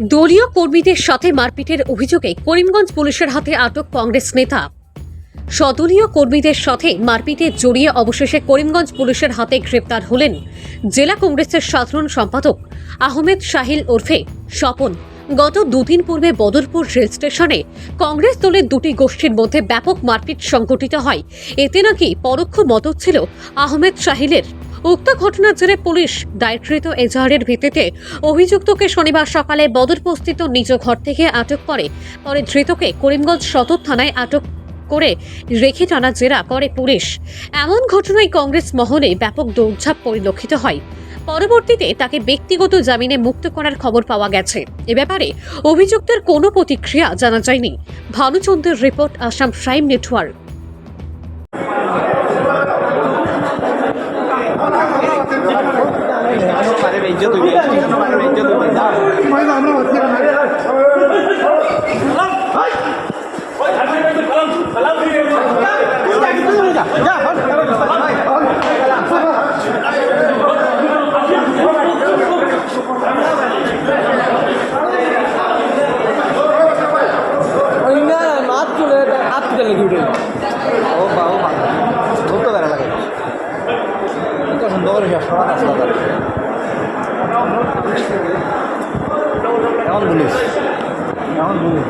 দলীয় কর্মীদের সাথে মারপিটের অভিযোগে করিমগঞ্জ পুলিশের হাতে আটক কংগ্রেস নেতা। সদলীয় কর্মীদের সাথে মারপিটে জড়িয়ে অবশেষে করিমগঞ্জ পুলিশের হাতে গ্রেপ্তার হলেন জেলা কংগ্রেসের সাধারণ সম্পাদক আহমেদ শাহিল ওরফে স্বপন। গত দুদিন পূর্বে বদরপুর রেল স্টেশনে কংগ্রেস দলের দুটি গোষ্ঠীর মধ্যে ব্যাপক মারপিট সংঘটিত হয়। এতে নাকি পরোক্ষ মদত ছিল আহমেদ শাহিলের। উক্ত ঘটনার জেরে পুলিশ দায়েরকৃত এজাহারের ভিত্তিতে অভিযুক্তকে শনিবার সকালে বদরপস্থিত নিজ ঘর থেকে আটক করে। পরে ধৃতকে করিমগঞ্জ সদর থানায় আটক করে রেখে টানা জেরা করে পুলিশ। এমন ঘটনায় কংগ্রেস মহলে ব্যাপক দৌড়ঝাঁপ পরিলক্ষিত হয়। পরবর্তীতে তাকে ব্যক্তিগত জামিনে মুক্ত করার খবর পাওয়া গেছে। এ ব্যাপারে অভিযুক্তের কোনো প্রতিক্রিয়া জানা যায়নি। ভানুচন্দ্রের রিপোর্ট, আসাম প্রাইম নেটওয়ার্ক। મારે બેજો તું મારે બેજો તું કલાક કલાક এত সুন্দর করে শেষ করা রাস্তা তার এখন পুলিশ এখন পুলিশ